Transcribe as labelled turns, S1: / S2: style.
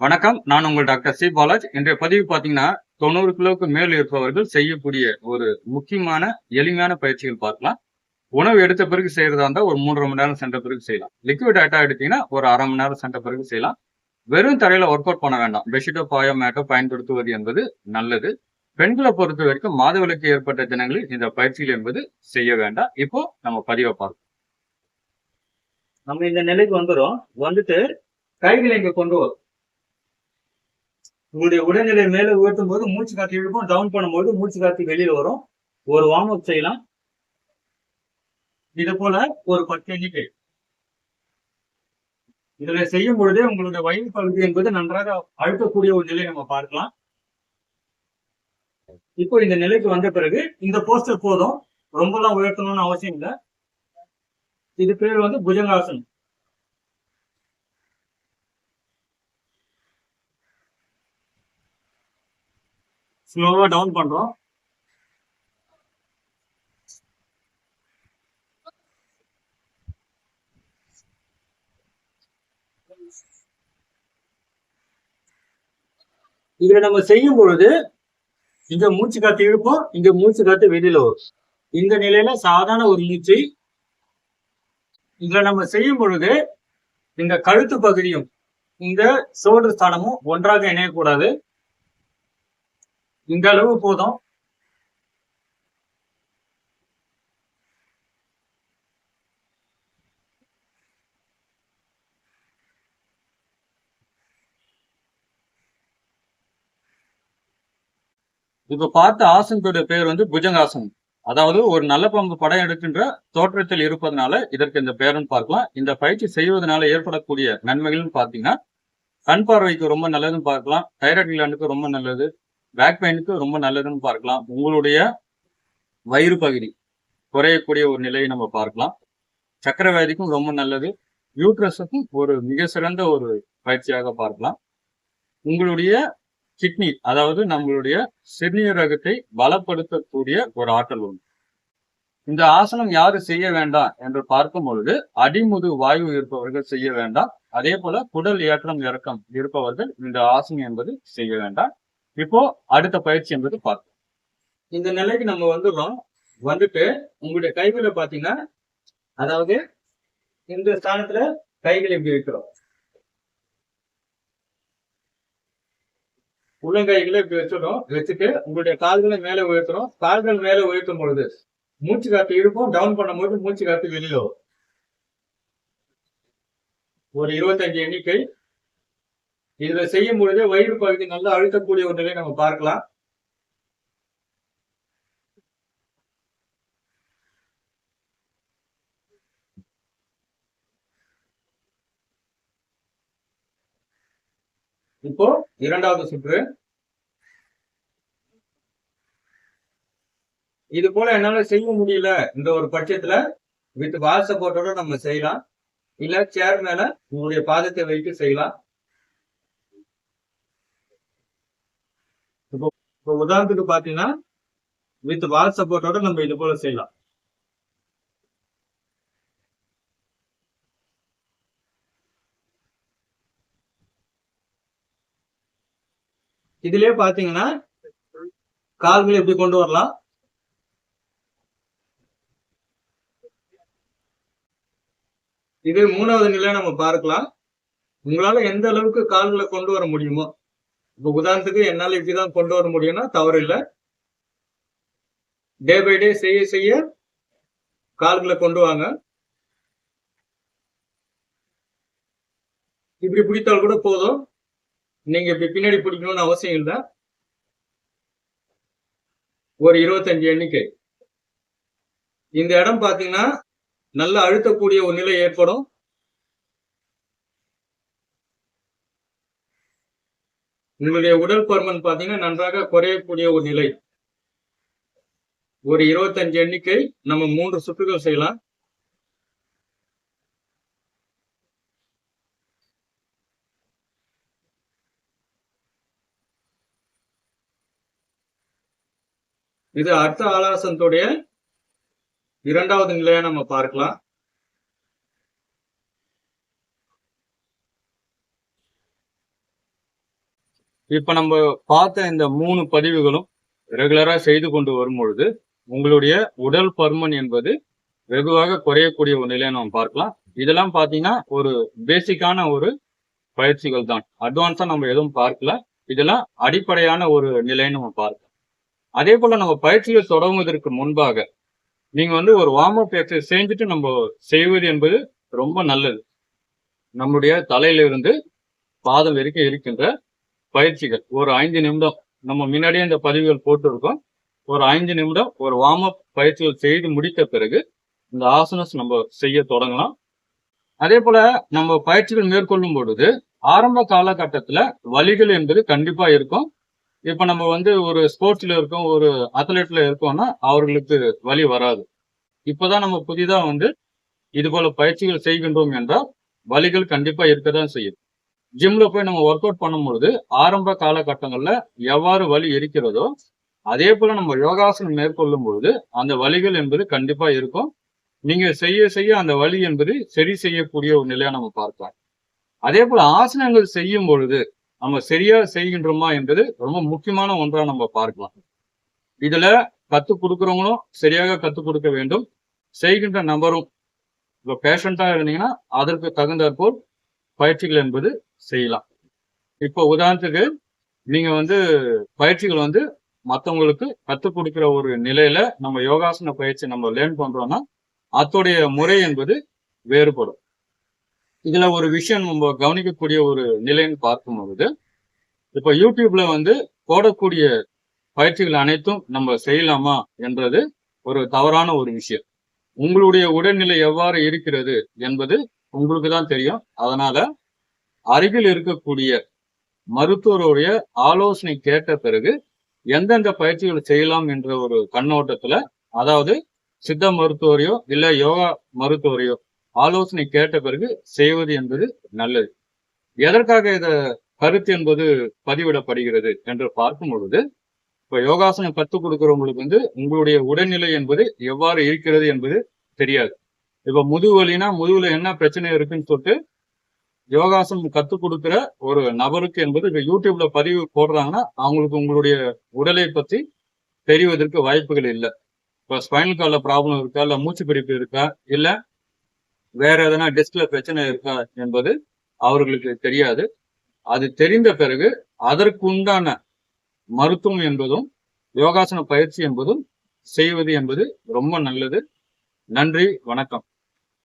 S1: வணக்கம். நான் உங்கள் டாக்டர் சி. பாலாஜ். இன்றைய பதிவு பார்த்தீங்கன்னா தொண்ணூறு கிலோவுக்கு மேல் இருப்பவர்கள் செய்யக்கூடிய ஒரு முக்கியமான எளிமையான பயிற்சிகள் பார்க்கலாம். உணவு எடுத்த பிறகு செய்யறதா இருந்தால் ஒரு மூன்றரை மணி நேரம் சென்ற பிறகு செய்யலாம். லிக்விட் ஐட்டா எடுத்தீங்கன்னா ஒரு அரை மணி நேரம் சென்ற பிறகு செய்யலாம். வெறும் தரையில ஒர்க் அவுட் பண்ண வேண்டாம். பெட்ஷீட்டோ பாயோ மேட்டோ பயன்படுத்துவது என்பது நல்லது. பெண்களை பொறுத்த வரைக்கும் மாதவிலக்கு ஏற்பட்ட தினங்களில் இந்த பயிற்சிகள் என்பது செய்ய வேண்டாம். இப்போ நம்ம பதிவை பார்ப்போம். நம்ம இந்த நிலைக்கு வந்துடும் வந்துட்டு கைகளை இங்க கொண்டு வரும் உங்களுடைய உடல்நிலை மேலே உயர்த்தும் போது மூச்சு காத்து இழுப்போம் டவுன் பண்ணும்போது மூச்சு காத்து வெளியில வரும். ஒரு வார்ம் அப் செய்யலாம். இது போல ஒரு பத்து எண்ணிக்கை. இதுல செய்யும் பொழுதே உங்களுடைய வயிறு பகுதி என்பது நன்றாக அழுத்தக்கூடிய ஒரு நிலையை நம்ம பார்க்கலாம். இப்போ இந்த நிலைக்கு வந்த பிறகு இந்த போஸ்டர் போதும். ரொம்பலாம் உயர்த்தணும்னு அவசியம் இல்லை. இது பேர் வந்து புஜங்காசனம். ஸ்லோவா டவுன் பண்றோம். இதுல நம்ம செய்யும் பொழுது இங்க மூச்சு காத்து இழுப்போம் இங்க மூச்சு காத்து வெளியில வரும். இந்த நிலையில சாதாரண ஒரு மூச்சு. இதுல நம்ம செய்யும் பொழுது இந்த கழுத்து பகுதியும் இந்த சோடு ஸ்தானமும் ஒன்றாக இணையக்கூடாது. இந்த அளவு போதும். இப்ப பார்த்த ஆசனத்துடைய பேர் வந்து புஜங்காசனம். அதாவது ஒரு நல்ல பம்பு படம் எடுக்கின்ற தோற்றத்தில் இருப்பதனால இதற்கு இந்த பேருன்னு பார்க்கலாம். இந்த பயிற்சி செய்வதனால ஏற்படக்கூடிய நன்மைகள்னு பார்த்தீங்கன்னா கண் பார்வைக்கு ரொம்ப நல்லதுன்னு பார்க்கலாம். தைராய்டு கிளாண்டுக்கு ரொம்ப நல்லது. பேக் பெயினுக்கு ரொம்ப நல்லதுன்னு பார்க்கலாம். உங்களுடைய வயிறு பகுதி குறையக்கூடிய ஒரு நிலையை நம்ம பார்க்கலாம். சக்கரவியாதிக்கும் ரொம்ப நல்லது. யூட்ரஸுக்கும் ஒரு மிக சிறந்த ஒரு பயிற்சியாக பார்க்கலாம். உங்களுடைய கிட்னி அதாவது நம்மளுடைய சிறுநீரகத்தை பலப்படுத்தக்கூடிய ஒரு ஆற்றல் உண்டு. இந்த ஆசனம் யாரு செய்ய வேண்டாம் என்று பார்க்கும் பொழுது அடிமுது வாயு இருப்பவர்கள் செய்ய வேண்டாம். அதே போல குடல் ஏற்றம் இறக்கம் இருப்பவர்கள் இந்த ஆசனம் என்பது செய்ய வேண்டாம். இப்போ அடுத்த பயிற்சி என்பது பார்ப்போம். இந்த நிலைக்கு நம்ம வந்துடுறோம். வந்துட்டு உங்களுடைய கைகளை பாத்தீங்கன்னா அதாவது இந்த ஸ்தானத்துல கைகளை இப்படி வைக்கிறோம். உள்ளங்கைகளை இப்படி வச்சிடும் வச்சுட்டு உங்களுடைய கால்களை மேல உயர்த்துறோம். கால்கள் மேல உயர்த்தும் பொழுது மூச்சு காத்து இருக்கும் டவுன் பண்ணும்போது மூச்சு காத்து வெளியில ஒரு இருபத்தஞ்சு எண்ணிக்கை இதுல செய்யும் பொழுது வயிறு பகுதி நல்லா அழுத்தக்கூடிய ஒரு நிலையை நம்ம பார்க்கலாம். இப்போ இரண்டாவது சுற்று. இது போல என்னால செய்ய முடியல இந்த ஒரு பட்சத்துல வித் வால் சப்போர்ட்டோட நம்ம செய்யலாம். இல்ல சேர் மேல உங்களுடைய பாதத்தை வைத்து செய்யலாம். இப்போ உதாரணத்துக்கு பாத்தீங்கன்னா வித் வால் சப்போர்ட்டோட நம்ம இது போல செய்யலாம். இதுலயே பாத்தீங்கன்னா கால்களை எப்படி கொண்டு வரலாம்? இது மூணாவது நிலை நம்ம பார்க்கலாம். உங்களால எந்த அளவுக்கு கால்களை கொண்டு வர முடியுமோ இப்ப உதாரணத்துக்கு என்னால இப்படிதான் கொண்டு வர முடியும்னா தவறு இல்லை டே பை டே செய்ய செய்ய கால்களை கொண்டு வாங்க. இப்படி பிடித்தால் கூட போதும். நீங்க இப்படி பின்னாடி பிடிக்கணும்னு அவசியம் இல்லை. ஒரு இருபத்தஞ்சு எண்ணிக்கை. இந்த இடம் பார்த்தீங்கன்னா நல்லா அழுத்தக்கூடிய ஒரு நிலை ஏற்படும். உங்களுடைய உடல் பருமன் பாத்தீங்கன்னா நன்றாக குறையக்கூடிய ஒரு நிலை. ஒரு இருபத்தஞ்சு எண்ணிக்கை நம்ம மூன்று சுற்றுகள் செய்யலாம். இது அர்த்த ஆலாசனத்துடைய இரண்டாவது நிலையை நம்ம பார்க்கலாம். இப்ப நம்ம பார்த்த இந்த மூணு பதிவுகளும் ரெகுலரா செய்து கொண்டு வரும் பொழுது உங்களுடைய உடல் பருமன் என்பது வெகுவாக குறையக்கூடிய ஒரு நிலையை நம்ம பார்க்கலாம். இதெல்லாம் பார்த்தீங்கன்னா ஒரு பேசிக்கான ஒரு பயிற்சிகள் தான். அட்வான்ஸா நம்ம எதுவும் பார்க்கல. இதெல்லாம் அடிப்படையான ஒரு நிலைன்னு நம்ம பார்க்கலாம். அதே போல நம்ம பயிற்சிகள் தொடங்குவதற்கு முன்பாக நீங்க வந்து ஒரு வார்ம் அப் எக்ஸசைஸ் செஞ்சுட்டு நம்ம செய்வது என்பது ரொம்ப நல்லது. நம்முடைய தலையிலிருந்து பாதம் வரைக்கும் இருக்கின்ற பயிற்சிகள். ஒரு ஐந்து நிமிடம் நம்ம முன்னாடியே இந்த பதிவுகள் போட்டிருக்கோம். ஒரு ஐந்து நிமிடம் ஒரு வார்ம் அப் பயிற்சிகள் செய்து முடித்த பிறகு இந்த ஆசனஸ் நம்ம செய்ய தொடங்கலாம். அதே போல நம்ம பயிற்சிகள் மேற்கொள்ளும் பொழுது ஆரம்ப காலகட்டத்துல வலிகள் என்பது கண்டிப்பா இருக்கும். இப்ப நம்ம வந்து ஒரு ஸ்போர்ட்ஸ்ல இருக்கோம் ஒரு அத்லெட்ல இருக்கோம்னா அவர்களுக்கு வலி வராது. இப்பதான் நம்ம புதிதா வந்து இது போல பயிற்சிகள் செய்கின்றோம் என்றால் வலிகள் கண்டிப்பா இருக்கதான் செய்யும். ஜிம்ல போய் நம்ம ஒர்க் அவுட் பண்ணும்பொழுது ஆரம்ப காலகட்டங்கள்ல எவ்வாறு வலி இருக்கிறதோ அதே போல நம்ம யோகாசனம் மேற்கொள்ளும் பொழுது அந்த வலிகள் என்பது கண்டிப்பா இருக்கும். நீங்க செய்ய செய்ய அந்த வலி என்பது சரி செய்யக்கூடிய ஒரு நிலையா நம்ம பார்க்கலாம். அதே போல ஆசனங்கள் செய்யும் பொழுது நம்ம சரியா செய்கின்றோமா என்பது ரொம்ப முக்கியமான ஒன்றா நம்ம பார்க்கலாம். இதுல கத்து கொடுக்குறவங்களும் சரியாக கத்துக் கொடுக்க வேண்டும். செய்கின்ற நபரும் இப்போ பேஷண்டா இருந்தீங்கன்னா அதற்கு தகுந்தாற்போல் பயிற்சிகள் என்பது செய்யலாம். இப்போ உதாரணத்துக்கு நீங்கள் வந்து பயிற்சிகள் வந்து மற்றவங்களுக்கு கற்றுக் கொடுக்குற ஒரு நிலையில நம்ம யோகாசன பயிற்சி நம்ம லேர்ன் பண்றோம்னா அதோடைய முறை என்பது வேறுபடும். இதுல ஒரு விஷயம் நம்ம கவனிக்கக்கூடிய ஒரு நிலைன்னு பார்க்கும்பொழுது இப்போ யூடியூப்ல வந்து போடக்கூடிய பயிற்சிகள் அனைத்தும் நம்ம செய்யலாமா என்றது ஒரு தவறான ஒரு விஷயம். உங்களுடைய உடல்நிலை எவ்வாறு இருக்கிறது என்பது உங்களுக்கு தான் தெரியும். அதனால அருகில் இருக்கக்கூடிய மருத்துவருடைய ஆலோசனை கேட்ட பிறகு எந்தெந்த பயிற்சிகள் செய்யலாம் என்ற ஒரு கண்ணோட்டத்துல அதாவது சித்த மருத்துவரையோ இல்ல யோகா மருத்துவரையோ ஆலோசனை கேட்ட பிறகு செய்வது என்பது நல்லது. எதற்காக இத கருத்து என்பது பதிவிடப்படுகிறது என்று பார்க்கும் பொழுது இப்ப யோகாசனம் கற்றுக் கொடுக்கிறவங்களுக்கு வந்து உங்களுடைய உடல்நிலை என்பது எவ்வாறு இருக்கிறது என்பது தெரியாது. இப்போ முதுகு வலினா முதுகுல என்ன பிரச்சனை இருக்குன்னு சொல்லிட்டு யோகாசனம் கற்றுக் கொடுக்குற ஒரு நபருக்கு என்பது இப்போ யூடியூப்ல பதிவு போடுறாங்கன்னா அவங்களுக்கு உங்களுடைய உடலை பத்தி தெரிவதற்கு வாய்ப்புகள் இல்லை. இப்போ ஸ்பைனல் கார்டில் ப்ராப்ளம் இருக்கா? இல்லை மூச்சு பிடிப்பு இருக்கா? இல்லை வேற எதனா டெஸ்க்ல பிரச்சனை இருக்கா என்பது அவர்களுக்கு தெரியாது. அது தெரிந்த பிறகு அதற்கு உண்டான மருத்துவம் என்பதும் யோகாசன பயிற்சி என்பதும் செய்வது என்பது ரொம்ப நல்லது. நன்றி வணக்கம்.